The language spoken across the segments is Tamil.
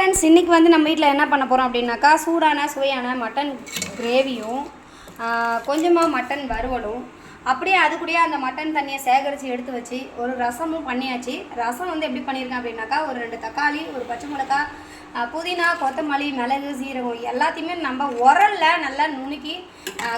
ஃப்ரெண்ட்ஸ் இன்றைக்கி வந்து நம்ம வீட்டில் என்ன பண்ண போகிறோம் அப்படின்னாக்கா சூடான சுவையான மட்டன் கிரேவியும் கொஞ்சமாக மட்டன் வறுவலும் அப்படியே அது கூடயே அந்த மட்டன் தண்ணியை சேகரித்து எடுத்து வச்சு ஒரு ரசமும் பண்ணியாச்சு. ரசம் வந்து எப்படி பண்ணியிருக்கேன் அப்படின்னாக்கா ஒரு ரெண்டு தக்காளி ஒரு பச்சை மிளகா புதினா கொத்தமல்லி மிளகு சீரகம் எல்லாத்தையுமே நம்ம உரல்ல நல்லா நுணுக்கி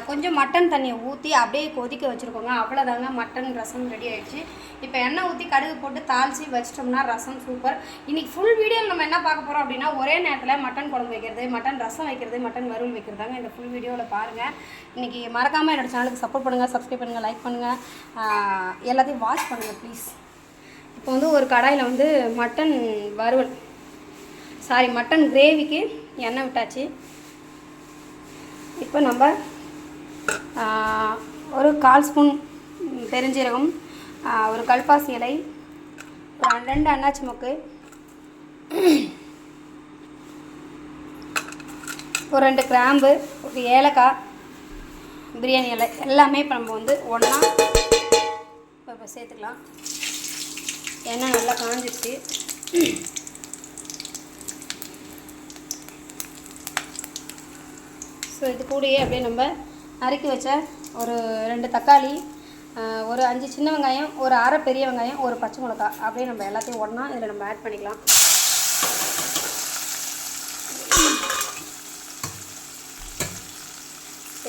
கொஞ்சம் மட்டன் தண்ணியை ஊற்றி அப்படியே கொதிக்க வச்சுருக்கோங்க. அவ்வளோதாங்க மட்டன் ரசம் ரெடி ஆகிடுச்சு இப்போ எண்ணெய் ஊற்றி கடுகு போட்டு தாளித்து வச்சிட்டோம்னா ரசம் சூப்பர் இன்றைக்கி ஃபுல் வீடியோவில் நம்ம என்ன பார்க்க போகிறோம் அப்படின்னா ஒரே நேரத்தில் மட்டன் குழம்பு வைக்கிறது மட்டன் ரசம் வைக்கிறது மட்டன் வறுவல் வைக்கிறதாங்க இந்த ஃபுல் வீடியோவில் பாருங்கள் இன்றைக்கி மறக்காமல் என்னோடய சேனலுக்கு சப்போர்ட் பண்ணுங்கள் சப்ஸ்கிரைப் பண்ணுங்கள் லைக் பண்ணுங்கள் எல்லாத்தையும் வாட்ச் பண்ணுங்கள் ப்ளீஸ் இப்போ வந்து ஒரு கடாயில் வந்து மட்டன் வறுவல். சாரி மட்டன் கிரேவிக்கு எண்ணெய் விட்டாச்சு. இப்போ நம்ம ஒரு கால் ஸ்பூன் பெருஞ்சீரகம் ஒரு கல்பாசி இலை ஒரு ரெண்டு அண்ணாச்சி மொக்கு ஒரு ரெண்டு கிராம்பு ஒரு ஏலக்காய் பிரியாணி இலை எல்லாமே இப்போ நம்ம வந்து ஒன்றா இப்போ சேர்த்துக்கலாம். எண்ணெய் நல்லா காஞ்சிச்சு ஸோ இது கூடயே அப்படியே நம்ம நறுக்கி வச்ச ஒரு ரெண்டு தக்காளி ஒரு அஞ்சு சின்ன வெங்காயம் ஒரு அரை பெரிய வெங்காயம் ஒரு பச்சை மிளகா. அப்படியே நம்ம எல்லாத்தையும் ஒன்றா இதில் நம்ம ஆட் பண்ணிக்கலாம்.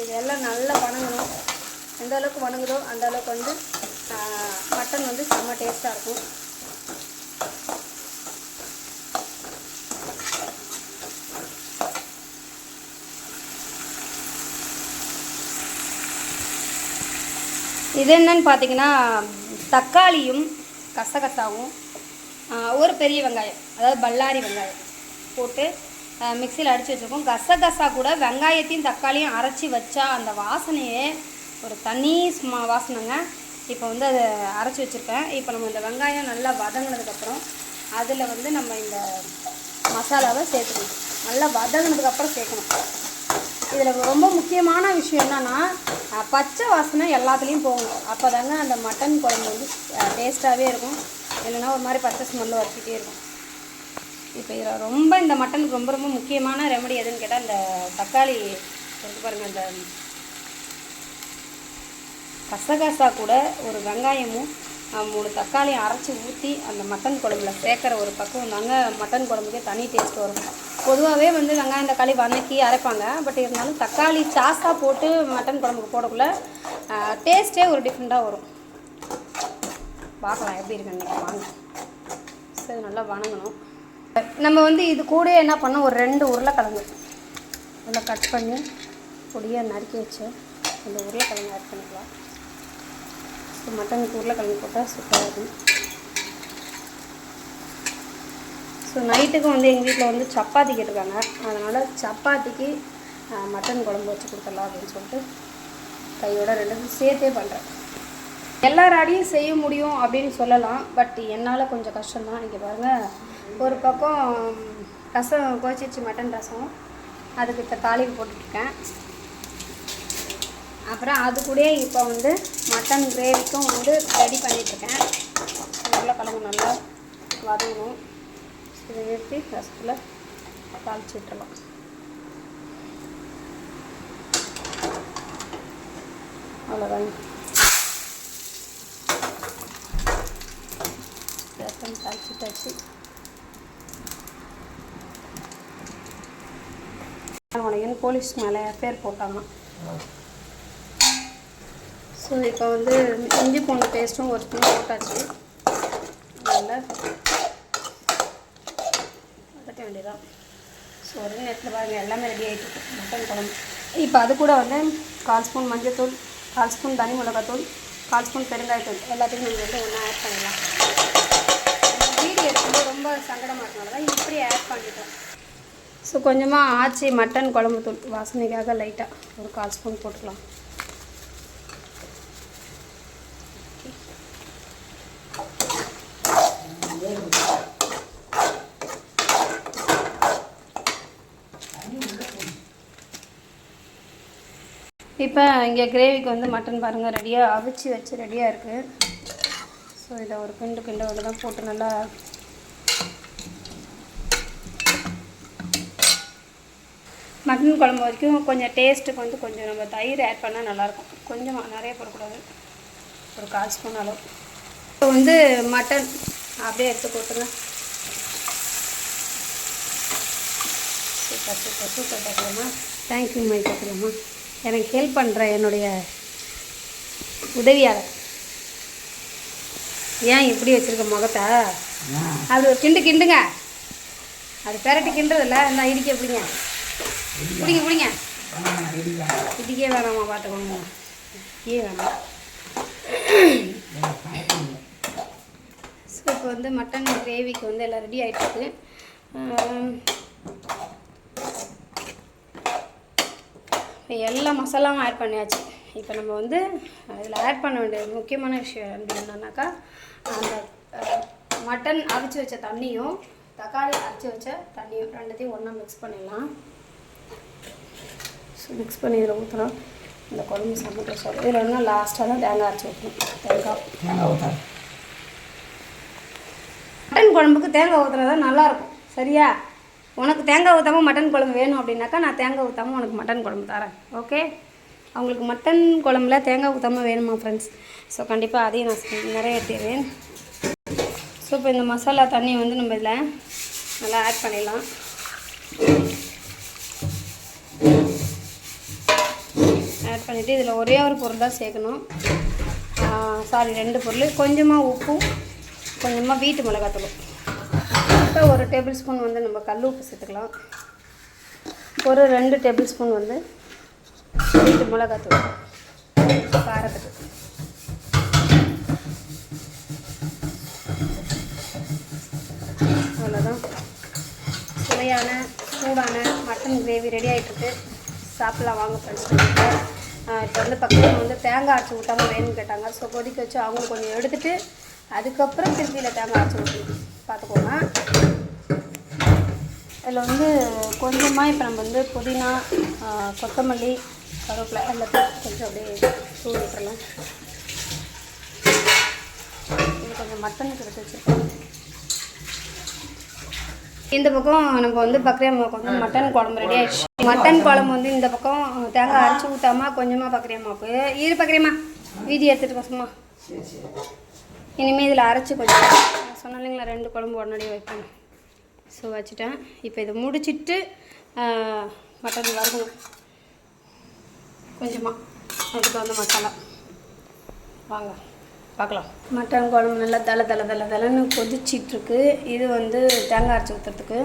இதெல்லாம் நல்லா வணங்கணும். எந்த அளவுக்கு வணங்குதோ அந்த அளவுக்கு வந்து மட்டன் வந்து செம்ம டேஸ்ட்டாக இருக்கும். இது என்னன்னு பார்த்தீங்கன்னா தக்காளியும் கசகசாவும் ஒரு பெரிய வெங்காயம் அதாவது பல்லாரி வெங்காயம் போட்டு மிக்சியில் அடித்து வச்சுருக்கோம். கசகசா கூட வெங்காயத்தையும் தக்காளியும் அரைச்சி வச்சா அந்த வாசனையே ஒரு தனி சும்மா வாசனைங்க. இப்போ வந்து அதை அரைச்சி வச்சுருக்கேன். இப்போ நம்ம இந்த வெங்காயம் நல்லா வதங்கினதுக்கப்புறம் அதில் வந்து நம்ம இந்த மசாலாவை சேர்த்துக்கணும். நல்லா வதங்கினதுக்கப்புறம் சேர்க்கணும். இதில் ரொம்ப முக்கியமான விஷயம் என்னென்னா பச்சை வாசனை எல்லாத்துலேயும் போகணும் அப்போ தாங்க அந்த மட்டன் குழம்பு வந்து டேஸ்ட்டாகவே இருக்கும். இல்லைன்னா ஒரு மாதிரி பச்சை ஸ்மெல்லு வச்சுக்கிட்டே இருக்கும். இப்போ இதில் ரொம்ப இந்த மட்டனுக்கு ரொம்ப ரொம்ப முக்கியமான ரெமடி எதுன்னு கேட்டால் இந்த தக்காளி இருக்கு பாருங்கள் அந்த கசகசா கூட ஒரு வெங்காயமும் மூணு தக்காளியும் அரைச்சி ஊற்றி அந்த மட்டன் குழம்புல சேர்க்குற ஒரு பக்குவம் தாங்க மட்டன் குழம்புக்கே தனி டேஸ்ட் வரும். பொதுவாகவே வந்து வெங்காயம் தக்காளி வதக்கி அரைப்பாங்க. பட் இருந்தாலும் தக்காளி சாஸாக போட்டு மட்டன் குழம்புக்கு போடக்குள்ள டேஸ்ட்டே ஒரு டிஃப்ரெண்ட்டாக வரும். பார்க்கலாம் எப்படி இருக்குன்னு வாங்க. சரி நல்லா வணங்கணும். நம்ம வந்து இது கூட என்ன பண்ணோம்? ஒரு ரெண்டு உருளைக்கிழங்கு. நல்லா கட் பண்ணி பொடியாக நறுக்கி வச்சு அந்த உருளைக்கிழங்கு ஆட் பண்ணிக்கலாம். ஸோ மட்டனுக்கு உருளைக்கிழங்கு போட்டால் சூப்பராக இருக்கும். ஸோ நைட்டுக்கு வந்து எங்கள் வீட்டில் வந்து சப்பாத்தி கேட்டிருக்காங்க. அதனால் சப்பாத்திக்கு மட்டன் குழம்பு வச்சு கொடுத்துடலாம் அப்படின்னு சொல்லிட்டு கையோட ரெண்டு சேர்த்தே பண்ணுறேன். எல்லாராடையும் செய்ய முடியும் அப்படின்னு சொல்லலாம். பட் என்னால் கொஞ்சம் கஷ்டம்தான். இங்கே பாருங்கள் ஒரு பக்கம் ரசம் கோச்சிச்சு மட்டன் ரசம். அதுக்கு இப்போ தாளிப்பு போட்டுட்ருக்கேன். அப்புறம் அது கூடயே இப்போ வந்து மட்டன் கிரேவிக்கும் வந்து ரெடி பண்ணிகிட்ருக்கேன் உருளைக்கிழங்கு நல்லா வதங்கணும். இதை நிறுத்தி ஃபஸ்ட்டில் தாளிச்சு விட்டுலாம் அவ்வளோதாங்க ரசம் தாளிச்சிட்டாச்சு. உனக்கு போலீஸ் மேலே பேர் போட்டாங்க. ஸோ இப்போ வந்து இஞ்சி பூண்டு பேஸ்ட்டும் ஒரு ஸ்பூன் போட்டாச்சு. நல்லா வதக்க வேண்டியதான் ஸோ ஒரே நேரத்தில் பாருங்கள் எல்லாமே ரெடி ஆகிட்டு மட்டன் குழம்பு. இப்போ அது கூட வந்து கால் ஸ்பூன் மஞ்சத்தூள் கால் ஸ்பூன் தனி மிளகாத்தூள் கால் ஸ்பூன் பெருங்காயத்தூள். எல்லாத்தையும் நீங்கள் வந்து ஒன்றா ஆட் பண்ணிடலாம். வீடியோ எடுக்கும்போது ரொம்ப சங்கடமாக இருக்கனால தான் இப்படி ஆட் பண்ணிட்டோம் ஸோ கொஞ்சமாக ஆச்சி மட்டன் குழம்பு தூள் வாசனைக்காக லைட்டாக ஒரு கால் ஸ்பூன் போட்டுக்கலாம். இப்போ இங்கே கிரேவிக்கு வந்து மட்டன் பாருங்கள் ரெடியாக அவிச்சு வச்சு ரெடியாக இருக்குது ஸோ இதை ஒரு கிண்டு கிண்டோட தான் போட்டு நல்லா மட்டன் குழம்பு வரைக்கும் கொஞ்சம் டேஸ்ட்டுக்கு வந்து கொஞ்சம் நம்ம தயிர் ஆட் பண்ணால் நல்லாயிருக்கும் கொஞ்சமாக நிறைய போடக்கூடாது ஒரு கால் ஸ்பூன் அளவு இப்போ வந்து மட்டன் அப்படியே எடுத்து போட்டுங்க சூப்பர் சூப்பர் சூப்பர் பார்க்கலாமா தேங்க்யூ மை பார்க்கலாமா எனக்கு ஹெல்ப் பண்ணுற என்னுடைய உதவியாளர். ஏன் இப்படி வச்சுருக்க முகத்தை? அது ஒரு கிண்டு கிண்டுங்க. அது பெரட்டி கிண்டுறதில்ல. இந்த இடிக்க பிடிங்க. பிடிங்க பிடிங்க. இடிக்கே வேணாமா பார்த்துக்கோங்க. ஏ வேணாம். ஸோ இப்போ வந்து மட்டன் கிரேவிக்கு வந்து எல்லாம் ரெடி ஆகிட்டுருக்கு எல்லா மசாலாவும் ஆட் பண்ணியாச்சு. இப்போ நம்ம வந்து இதில் ஆட் பண்ண வேண்டிய முக்கியமான விஷயம் என்னன்னாக்கா அந்த மட்டன் அரைச்சி வச்ச தண்ணியும் தக்காளி அரைச்சி வச்ச தண்ணியும் ரெண்டுத்தையும் ஒன்றா மிக்ஸ் பண்ணிடலாம். ஸோ மிக்ஸ் பண்ணி இதில் ஊற்றணும் இந்த குழம்பு சமைக்க சொல்ல இதில் இன்னும் லாஸ்ட்டாக தான் தேங்காய் அரைச்சி ஊற்றணும் தேங்காய். தேங்காய் ஊற்றாது மட்டன் குழம்புக்கு தேங்காய் ஊற்றுனா தான் நல்லாயிருக்கும் சரியா? உனக்கு தேங்காய் ஊற்றாம மட்டன் குழம்பு வேணும் அப்படின்னாக்கா நான் தேங்காய் ஊற்றாம உனக்கு மட்டன் குழம்பு தரேன். ஓகே அவங்களுக்கு மட்டன் குழம்புல தேங்காய் ஊற்றாம வேணுமா ஃப்ரெண்ட்ஸ் ஸோ கண்டிப்பாக அதையும் நான் நிறைய நிறைவேற்றிடுவேன். ஸோ இப்போ இந்த மசாலா தண்ணி வந்து நம்ம இதில் நல்லா ஆட் பண்ணிடலாம். ஆட் பண்ணிவிட்டு இதில் ஒரே ஒரு பொருள் தான் சேர்க்கணும். சாரி ரெண்டு பொருள். கொஞ்சமாக உப்பும் கொஞ்சமாக வீட்டு மிளகாத்தூளும் இப்போ ஒரு டேபிள் ஸ்பூன் வந்து நம்ம கல் உப்பு சேர்த்துக்கலாம். ஒரு ரெண்டு டேபிள் ஸ்பூன் வந்து வீட்டு மிளகாத்தூள். காரத்துக்கு. அவ்வளோதான் சுவையான சூடான மட்டன் கிரேவி ரெடி ஆகிட்டுருக்கு சாப்பிட்லாம் வாங்க ஃப்ரெண்ட்ஸ் இப்போ வந்து பக்கத்தில் வந்து தேங்காய் அரைச்சி விட்டாங்க வேணும்னு கேட்டாங்க. ஸோ கொதிக்க வச்சு அவங்க கொஞ்சம் எடுத்துகிட்டு அதுக்கப்புறம் திருப்பியில் தேங்காய் அரைச்சி ஊற்றி பார்த்துக்கோங்க. இதில் வந்து கொஞ்சமாக இப்போ நம்ம வந்து புதினா கொத்தமல்லி கருவேப்பிலை எல்லாத்தையும் கொஞ்சம் அப்படியே தூவி விட்டுறலாம். இது கொஞ்சம் மட்டனுக்கு எடுத்து வச்சுருக்கோம் இந்த பக்கம் நம்ம வந்து பக்ரியாமாவுக்கு வந்து மட்டன் குழம்பு ரெடி ஆயிடுச்சு. மட்டன் குழம்பு வந்து இந்த பக்கம் தேங்காய் அரைச்சி ஊற்றாமா கொஞ்சமாக பக்ரியாமாவுக்கு இரு பக்ரியாமா வீதி எடுத்துகிட்டு பசமா இனிமேல் இதில் அரைச்சி கொஞ்சம் இல்லைங்களா ரெண்டு குழம்பு உடனடியே வைப்பேன் ஸோ வச்சுட்டேன். இப்போ இதை முடிச்சிட்டு மட்டன் வறுக்கணும் கொஞ்சமாக அதுக்கு வந்து மசாலா. வாங்க. பார்க்கலாம். மட்டன் குழம்பு நல்லா தலை தலை தலை தலைன்னு கொதிச்சிட்ருக்கு. இது வந்து தேங்காய் அரைச்சி ஊற்றுறதுக்கு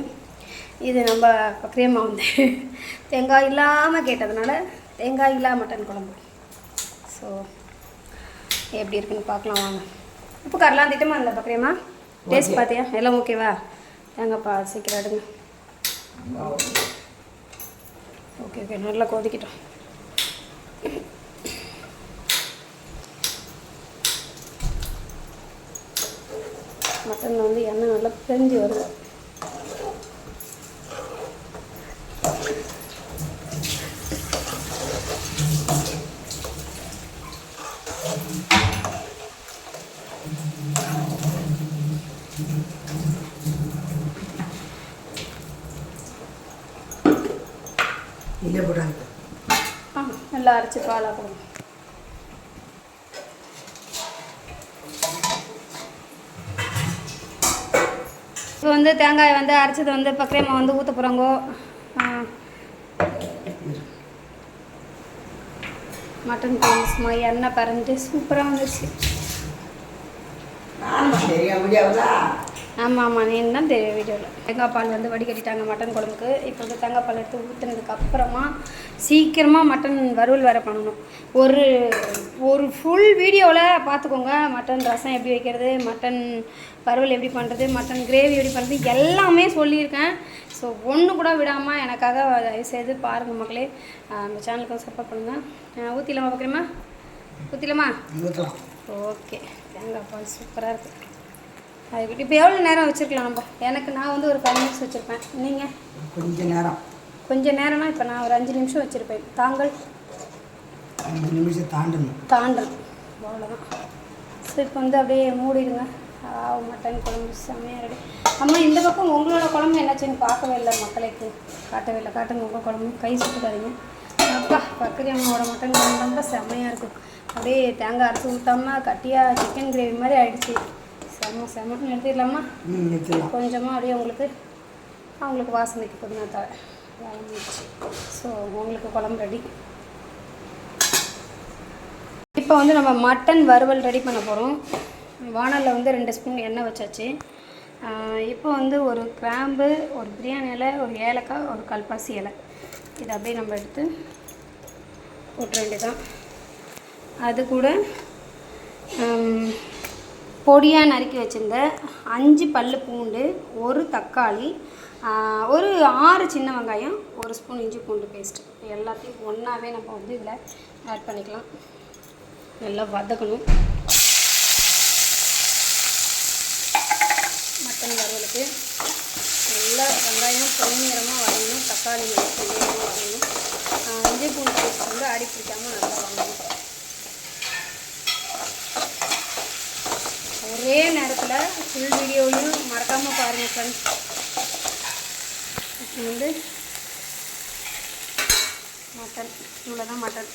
இது நம்ம பக்ரியமாக வந்து தேங்காய் இல்லாமல் கேட்டதுனால தேங்காய் இல்லாம மட்டன் குழம்பு. ஸோ எப்படி இருக்குன்னு பார்க்கலாம் வாங்க. உப்பு காரெலாம் திட்டமா இல்லை பக்ரியமா டேஸ்ட் பார்த்தியா? எல்லாம் ஓகேவா ஏங்கப்பா சீக்கிரம் எடுங்க. ஓகே ஓகே நல்லா கொதிக்கிட்டோம். மட்டன் வந்து எண்ணெய் நல்லா பிரிஞ்சு வருது. இல்லை போட்டாங்க நல்லா அரைச்சி பாலாக கொடுங்க இப்போ வந்து தேங்காய் வந்து அரைச்சது வந்து பக்கரியமா வந்து ஊற்ற போகிறாங்கோ மட்டன் குழம்பு சும்மா எண்ணெய் பறந்து சூப்பராக வந்துச்சு ஆமாம் ஆமாம் ஆமாம் நீ தான் தெரியும் வீடியோவில் தேங்காய் பால் வந்து வடிகட்டிட்டாங்க மட்டன் குழம்புக்கு. இப்போ வந்து தேங்காய் பால் எடுத்து ஊற்றுனதுக்கு அப்புறமா சீக்கிரமாக மட்டன் வறுவல் வேறு பண்ணணும். ஒரு ஒரு ஃபுல் வீடியோவில் பார்த்துக்கோங்க மட்டன் ரசம் எப்படி வைக்கிறது மட்டன் வறுவல் எப்படி பண்ணுறது மட்டன் கிரேவி எப்படி பண்ணுறது எல்லாமே சொல்லியிருக்கேன். ஸோ ஒன்று கூட விடாமல் எனக்காக தயவுசெய்து பாருங்கள் மக்களே. நம்ம சேனலுக்கு சப்போர்ட் பண்ணுங்கள் ஊற்றிலாமா பார்க்குறேம்மா ஊற்றிலாமா ஊற்றலாம் ஓகே தேங்காய் பால் சூப்பராக இருக்குது அதுக்கிட்ட இப்போ எவ்வளோ நேரம் வச்சுருக்கலாம் நம்ம? எனக்கு நான் வந்து ஒரு ஃபைவ் மினிட்ஸ் வச்சுருப்பேன். நீங்கள் கொஞ்ச நேரம். கொஞ்ச நேரம்னா இப்போ நான் ஒரு அஞ்சு நிமிஷம் வச்சுருப்பேன். தாங்கள் அஞ்சு நிமிஷம் தாண்டணும். தாண்டல் அவ்வளோதான் ஸோ இப்போ வந்து அப்படியே மூடிடுங்க. ஆ மட்டன் குழம்பு செம்மையாக ரெடி அம்மா இந்த பக்கம் உங்களோட குழம்பு என்னாச்சுன்னு பார்க்கவே இல்லை மக்களுக்கு காட்டவே இல்லை. காட்டுங்க உங்கள் குழம்பு. கை சுட்டுக்காதீங்க. அப்பா பக்கரி அம்மாவோட மட்டன் குழம்பு ரொம்ப செம்மையாக இருக்கும். அப்படியே தேங்காய் அரைச்சி ஊற்றாம கட்டியாக சிக்கன் கிரேவி மாதிரி ஆயிடுச்சு. செம்ம செம்மன்னு நிறுத்திடலாமா கொஞ்சமாக அப்படியே உங்களுக்கு அவங்களுக்கு வாசனைக்கு கொஞ்சம் தர ஸோ உங்களுக்கு குழம்பு ரெடி இப்போ வந்து நம்ம மட்டன் வறுவல் ரெடி பண்ண போகிறோம் வானலில் வந்து ரெண்டு ஸ்பூன் எண்ணெய் வச்சாச்சு. இப்போ வந்து ஒரு கிராம்பு ஒரு பிரியாணி இலை ஒரு ஏலக்காய் ஒரு கல்பாசி இலை. இதை அப்படியே நம்ம எடுத்து போட்டுற வேண்டியதான் அது கூட பொடியாக நறுக்கி வச்சுருந்த அஞ்சு பல் பூண்டு ஒரு தக்காளி ஒரு ஆறு சின்ன வெங்காயம் ஒரு ஸ்பூன் இஞ்சி பூண்டு பேஸ்ட்டு எல்லாத்தையும் ஒன்றாவே நம்ம வந்து இதில் ஆட் பண்ணிக்கலாம். நல்லா வதக்கணும். மட்டன் வறுவலுக்கு நல்லா வெங்காயம் பொன்னிறமாக வதங்கணும். தக்காளி பொன்னிறமாக இஞ்சி பூண்டு பேஸ்ட் வந்து அடி பிடிக்காமல் நல்லா வாங்கணும் ஒரே நேரத்தில் ஃபுல் வீடியோலையும் மறக்காமல் பாருங்கள் ஃப்ரெண்ட்ஸ் இப்போ வந்து மட்டன் இவ்வளோ தான் மட்டன்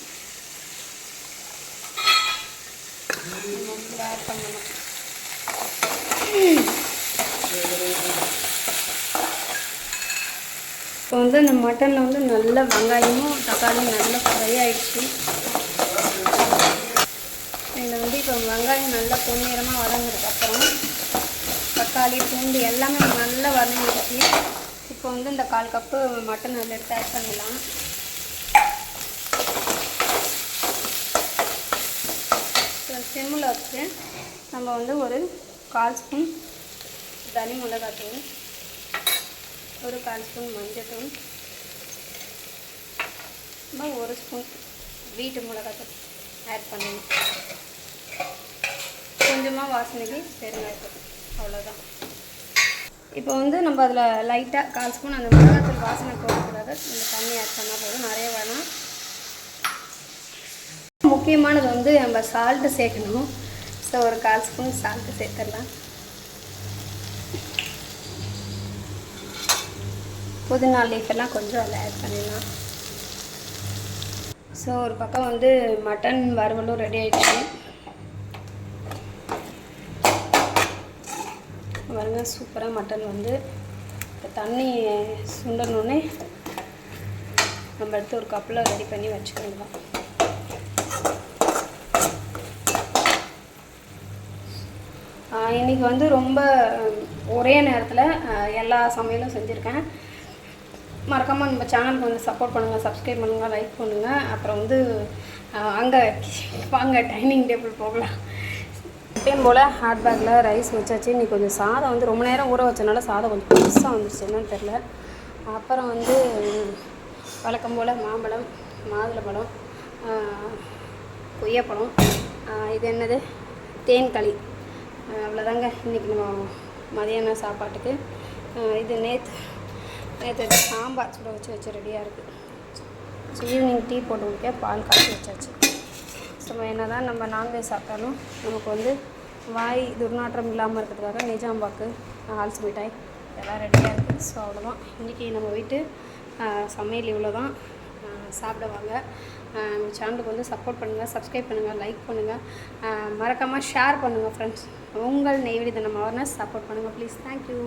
ஆட் பண்ணணும் இப்போ வந்து இந்த மட்டனில் வந்து நல்ல வெங்காயமும் தக்காளியும் நல்லா ஃப்ரை ஆகிடுச்சு இதில் வந்து இப்போ வெங்காயம் நல்லா பொன்னிறமாக வதங்கினதுக்கப்புறம் தக்காளி பூண்டு எல்லாமே நல்லா வதங்கிடுச்சு இப்போ வந்து இந்த கால் கப்பு மட்டன் அதில் எடுத்து ஆட் பண்ணிடலாம். சிம்மில் வச்சு நம்ம வந்து ஒரு கால் ஸ்பூன் தனி மிளகாத்தூள் ஒரு கால் ஸ்பூன் மஞ்சள் ஒரு ஸ்பூன் வீட்டு மிளகாத்தூள் ஆட் பண்ணணும். கொஞ்சமாக வாசனைக்கு பெருங்காயத்தூள் அவ்வளோதான் இப்போ வந்து நம்ம அதில் லைட்டாக கால் ஸ்பூன் அந்த மிளகாத்தூள் வாசனை போகிறதுக்காக இந்த தண்ணி ஆட் பண்ணால் போதும் நிறைய வேணாம். முக்கியமானது வந்து நம்ம சால்ட்டு சேர்க்கணும். ஸோ ஒரு கால் ஸ்பூன் சால்ட்டு சேர்த்துடலாம். புதினா லீஃப் எல்லாம் கொஞ்சம் அதில் ஆட் பண்ணிடலாம். ஸோ ஒரு பக்கம் வந்து மட்டன் வறுவலும் ரெடி ஆகிடுச்சு பாருங்க சூப்பராக மட்டன் வந்து இப்போ தண்ணி சுண்டணுன்னே நம்ம எடுத்து ஒரு கப்பில் ரெடி பண்ணி வச்சுக்கலாம். இன்றைக்கி வந்து ரொம்ப ஒரே நேரத்தில் எல்லா சமையலும் செஞ்சுருக்கேன். மறக்காமல் நம்ம சேனலுக்கு வந்து சப்போர்ட் பண்ணுங்கள் சப்ஸ்கிரைப் பண்ணுங்கள் லைக் பண்ணுங்கள் அப்புறம் வந்து அங்கே வாங்க டைனிங் டேபிள் போகலாம். எப்பயும் போல் ஹாட் பேக்கில் ரைஸ் வச்சாச்சு. இன்னைக்கு கொஞ்சம் சாதம் வந்து ரொம்ப நேரம் ஊற வச்சனால சாதம் கொஞ்சம் பெருசாக வந்துருச்சு. என்னன்னு தெரில அப்புறம் வந்து வழக்கம் போல் மாம்பழம் மாதுளம்பழம் கொய்யாப்பழம் இது என்னது? தேன்களி அவ்வளோதாங்க இன்றைக்கி நம்ம மதியான சாப்பாட்டுக்கு. இது நேற்று நேற்று சாம்பார் சுட வச்சு வச்சு ரெடியாக இருக்குது ஸோ ஈவினிங் டீ போட்டு குடிக்க பால் காய்ச்சி வச்சாச்சு. ஸோ என்ன தான் நம்ம நான்வெஜ் சாப்பிட்டாலும் நமக்கு வந்து வாய் துர்நாற்றம் இல்லாமல் இருக்கிறதுக்காக நிஜாம்பாக்கு ஆல்ஸ் மிட்டாய் இதெல்லாம் ரெடியாக இருக்குது ஸோ அவ்வளோதான் இன்றைக்கி நம்ம வீட்டு சமையல் இவ்வளோ தான் சாப்பிடுவாங்க. நம்ம சேனலுக்கு வந்து சப்போர்ட் பண்ணுங்கள் சப்ஸ்கிரைப் பண்ணுங்கள் லைக் பண்ணுங்கள் மறக்காமல் ஷேர் பண்ணுங்கள் ஃப்ரெண்ட்ஸ் உங்கள் நெய்வேலி தினம் அவர்னஸ் சப்போர்ட் பண்ணுங்கள் ப்ளீஸ் தேங்க்யூ